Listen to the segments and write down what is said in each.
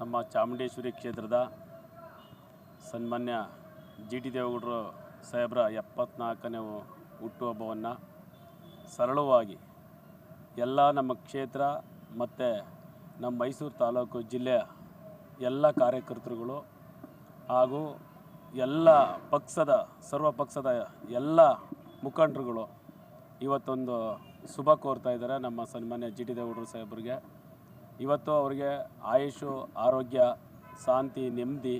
ನಮ್ಮ ಚಾಮುಂಡೇಶ್ವರಿ ಕ್ಷೇತ್ರದ ಸನ್ಮಾನ್ಯ ಜಿ ಟಿ ದೇವೇಗೌಡರು ಸಾಹೇಬ್ರ ಎಪ್ಪತ್ನಾಲ್ಕನೇ ಹುಟ್ಟುಹಬ್ಬವನ್ನು ಸರಳವಾಗಿ ಎಲ್ಲ ನಮ್ಮ ಕ್ಷೇತ್ರ ಮತ್ತು ನಮ್ಮ ಮೈಸೂರು ತಾಲೂಕು ಜಿಲ್ಲೆಯ ಎಲ್ಲ ಕಾರ್ಯಕರ್ತರುಗಳು ಹಾಗೂ ಎಲ್ಲ ಪಕ್ಷದ, ಸರ್ವ ಪಕ್ಷದ ಎಲ್ಲ ಮುಖಂಡರುಗಳು ಇವತ್ತೊಂದು ಶುಭ ಕೋರ್ತಾ ಇದ್ದಾರೆ ನಮ್ಮ ಸನ್ಮಾನ್ಯ ಜಿ ಟಿ ದೇವೇಗೌಡರು ಸಾಹೇಬರಿಗೆ. ಇವತ್ತು ಅವರಿಗೆ ಆಯುಷು, ಆರೋಗ್ಯ, ಶಾಂತಿ, ನೆಮ್ಮದಿ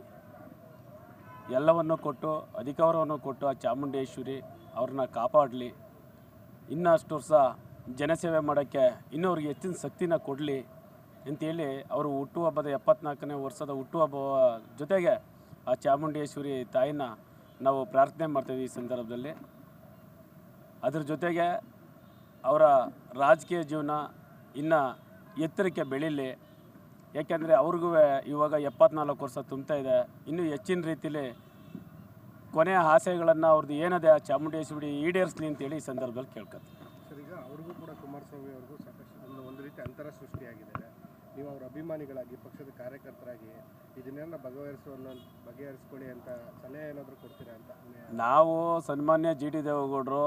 ಎಲ್ಲವನ್ನು ಕೊಟ್ಟು, ಅಧಿಕಾರವನ್ನು ಕೊಟ್ಟು ಆ ಚಾಮುಂಡೇಶ್ವರಿ ಅವ್ರನ್ನ ಕಾಪಾಡಲಿ. ಇನ್ನಷ್ಟು ವರ್ಷ ಜನಸೇವೆ ಮಾಡೋಕ್ಕೆ ಇನ್ನೂ ಅವ್ರಿಗೆ ಹೆಚ್ಚಿನ ಶಕ್ತಿನ ಕೊಡಲಿ ಅಂತೇಳಿ ಅವರು ಹುಟ್ಟುಹಬ್ಬದ ಎಪ್ಪತ್ನಾಲ್ಕನೇ ವರ್ಷದ ಹುಟ್ಟುಹಬ್ಬ ಜೊತೆಗೆ ಆ ಚಾಮುಂಡೇಶ್ವರಿ ತಾಯಿನ ನಾವು ಪ್ರಾರ್ಥನೆ ಮಾಡ್ತೀವಿ ಈ ಸಂದರ್ಭದಲ್ಲಿ. ಅದ್ರ ಜೊತೆಗೆ ಅವರ ರಾಜಕೀಯ ಜೀವನ ಇನ್ನು ಎತ್ತರಕ್ಕೆ ಬೆಳೀಲಿ. ಯಾಕೆಂದರೆ ಅವ್ರಿಗೂ ಇವಾಗ ಎಪ್ಪತ್ನಾಲ್ಕು ವರ್ಷ ತುಂಬ್ತಾ ಇದೆ. ಇನ್ನೂ ಹೆಚ್ಚಿನ ರೀತಿಯಲ್ಲಿ ಕೊನೆಯ ಆಸೆಗಳನ್ನು ಅವ್ರದ್ದು ಏನಿದೆ ಆ ಚಾಮುಂಡೇಶ್ವರಿ ಈಡೇರಿಸ್ಲಿ ಅಂತೇಳಿ ಈ ಸಂದರ್ಭದಲ್ಲಿ ಕೇಳ್ಕೊತೀನಿ ಸರ್ ಈಗ ಅವ್ರಿಗೂ ಕೂಡ ಕುಮಾರಸ್ವಾಮಿ ಅವ್ರಿಗೂ ಸಾಕಷ್ಟು ಒಂದು ಒಂದು ರೀತಿ ಅಂತರ ಸೃಷ್ಟಿಯಾಗಿದೆ. ನೀವು ಅವರ ಅಭಿಮಾನಿಗಳಾಗಿ ಪಕ್ಷದ ಕಾರ್ಯಕರ್ತರಾಗಿ ಇದನ್ನೆಲ್ಲ ಬಗೆಹರಿಸುವ ಬಗೆಹರಿಸ್ಕೊಳ್ಳಿ ಅಂತ ಸಲಹೆ ಏನಾದರೂ ಕೊಡ್ತೀರಾ ಅಂತ? ನಾವು ಸನ್ಮಾನ್ಯ ಜಿ ಡಿ ದೇವೇಗೌಡರು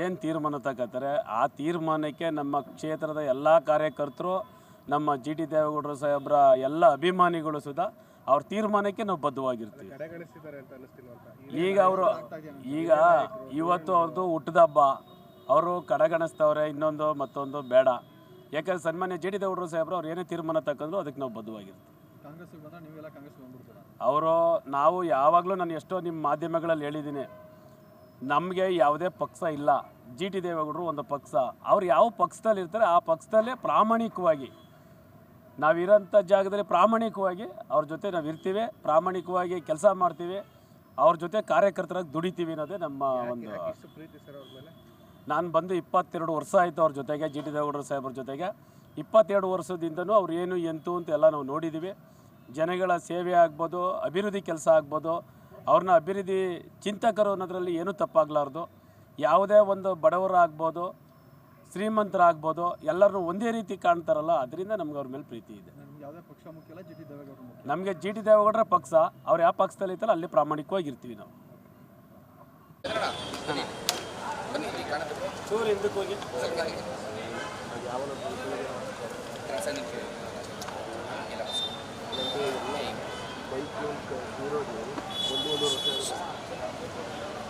ಏನು ತೀರ್ಮಾನ ತಗೋತಾರೆ? ಆ ತೀರ್ಮಾನಕ್ಕೆ ನಮ್ಮ ಕ್ಷೇತ್ರದ ಎಲ್ಲ ಕಾರ್ಯಕರ್ತರು ನಮ್ಮ ಜಿ ಟಿ ದೇವೇಗೌಡರು ಸಾಹೇಬ್ರ ಎಲ್ಲ ಅಭಿಮಾನಿಗಳು ಸುಧಾ ಅವ್ರ ತೀರ್ಮಾನಕ್ಕೆ ನಾವು ಬದ್ಧವಾಗಿರ್ತೀವಿ. ಈಗ ಅವರು ಈಗ ಇವತ್ತು ಅವ್ರದ್ದು ಹುಟ್ಟದ ಹಬ್ಬ. ಅವರು ಕಡೆಗಣಿಸ್ತವ್ರೆ ಇನ್ನೊಂದು ಮತ್ತೊಂದು ಬೇಡ. ಯಾಕಂದ್ರೆ ಸನ್ಮಾನ್ಯ ಜಿ ಟಿ ದೇವೇಗೌಡರು ಸಾಹೇಬ್ರು ಅವ್ರು ಏನೇ ತೀರ್ಮಾನ ತಗೊಂಡ್ರು ಅದಕ್ಕೆ ನಾವು ಬದ್ಧವಾಗಿರ್ತೀವಿ. ಅವರು ನಾವು ಯಾವಾಗಲೂ ನಾನು ಎಷ್ಟೋ ನಿಮ್ಮ ಮಾಧ್ಯಮಗಳಲ್ಲಿ ಹೇಳಿದ್ದೀನಿ ನಮಗೆ ಯಾವುದೇ ಪಕ್ಷ ಇಲ್ಲ. ಜಿ ಟಿ ದೇವೇಗೌಡರು ಒಂದು ಪಕ್ಷ. ಅವ್ರು ಯಾವ ಪಕ್ಷದಲ್ಲಿ ಇರ್ತಾರೆ ಆ ಪಕ್ಷದಲ್ಲೇ ಪ್ರಾಮಾಣಿಕವಾಗಿ ನಾವಿರೋಂಥ ಜಾಗದಲ್ಲಿ ಪ್ರಾಮಾಣಿಕವಾಗಿ ಅವ್ರ ಜೊತೆ ನಾವು ಇರ್ತೀವಿ ಪ್ರಾಮಾಣಿಕವಾಗಿ ಕೆಲಸ ಮಾಡ್ತೀವಿ ಅವ್ರ ಜೊತೆ ಕಾರ್ಯಕರ್ತರಾಗಿ ದುಡಿತೀವಿ ಅನ್ನೋದೇ ನಮ್ಮ ಒಂದು ನಾನು ಬಂದು ಇಪ್ಪತ್ತೆರಡು ವರ್ಷ ಆಯಿತು ಅವ್ರ ಜೊತೆಗೆ ಜಿ ಟಿ ದೇವೇಗೌಡರು ಸಾಹೇಬ್ರ ಜೊತೆಗೆ. ಇಪ್ಪತ್ತೆರಡು ವರ್ಷದಿಂದನೂ ಅವ್ರು ಏನು ಎಂತು ಅಂತ ಎಲ್ಲ ನಾವು ನೋಡಿದ್ದೀವಿ ಜನಗಳ ಸೇವೆ ಆಗ್ಬೋದು ಅಭಿವೃದ್ಧಿ ಕೆಲಸ ಆಗ್ಬೋದು. ಅವ್ರನ್ನ ಅಭಿವೃದ್ಧಿ ಚಿಂತಕರು ಅನ್ನೋದ್ರಲ್ಲಿ ಏನೂ ತಪ್ಪಾಗಲಾರ್ದು. ಯಾವುದೇ ಒಂದು ಬಡವರಾಗ್ಬೋದು ಶ್ರೀಮಂತರಾಗ್ಬೋದು ಎಲ್ಲರನ್ನೂ ಒಂದೇ ರೀತಿ ಕಾಣ್ತಾರಲ್ಲ ಅದರಿಂದ ನಮ್ಗೆ ಅವ್ರ ಮೇಲೆ ಪ್ರೀತಿ ಇದೆ. ನಿಮ್ಗೆ ಜಿ ಮುಖ್ಯ. ನಮಗೆ ಜಿ ಟಿ ದೇವೇಗೌಡರ ಪಕ್ಷ ಅವ್ರು ಯಾವ ಪಕ್ಷದಲ್ಲಿ ಇರ್ತಾರೋ ಅಲ್ಲಿ ಪ್ರಾಮಾಣಿಕವಾಗಿರ್ತೀವಿ ನಾವು. ಚೂರು ಹಿಂದಕ್ಕೆ ಹೋಗಿ.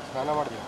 ಸ್ನಾನ ಮಾಡಿದ್ವಿ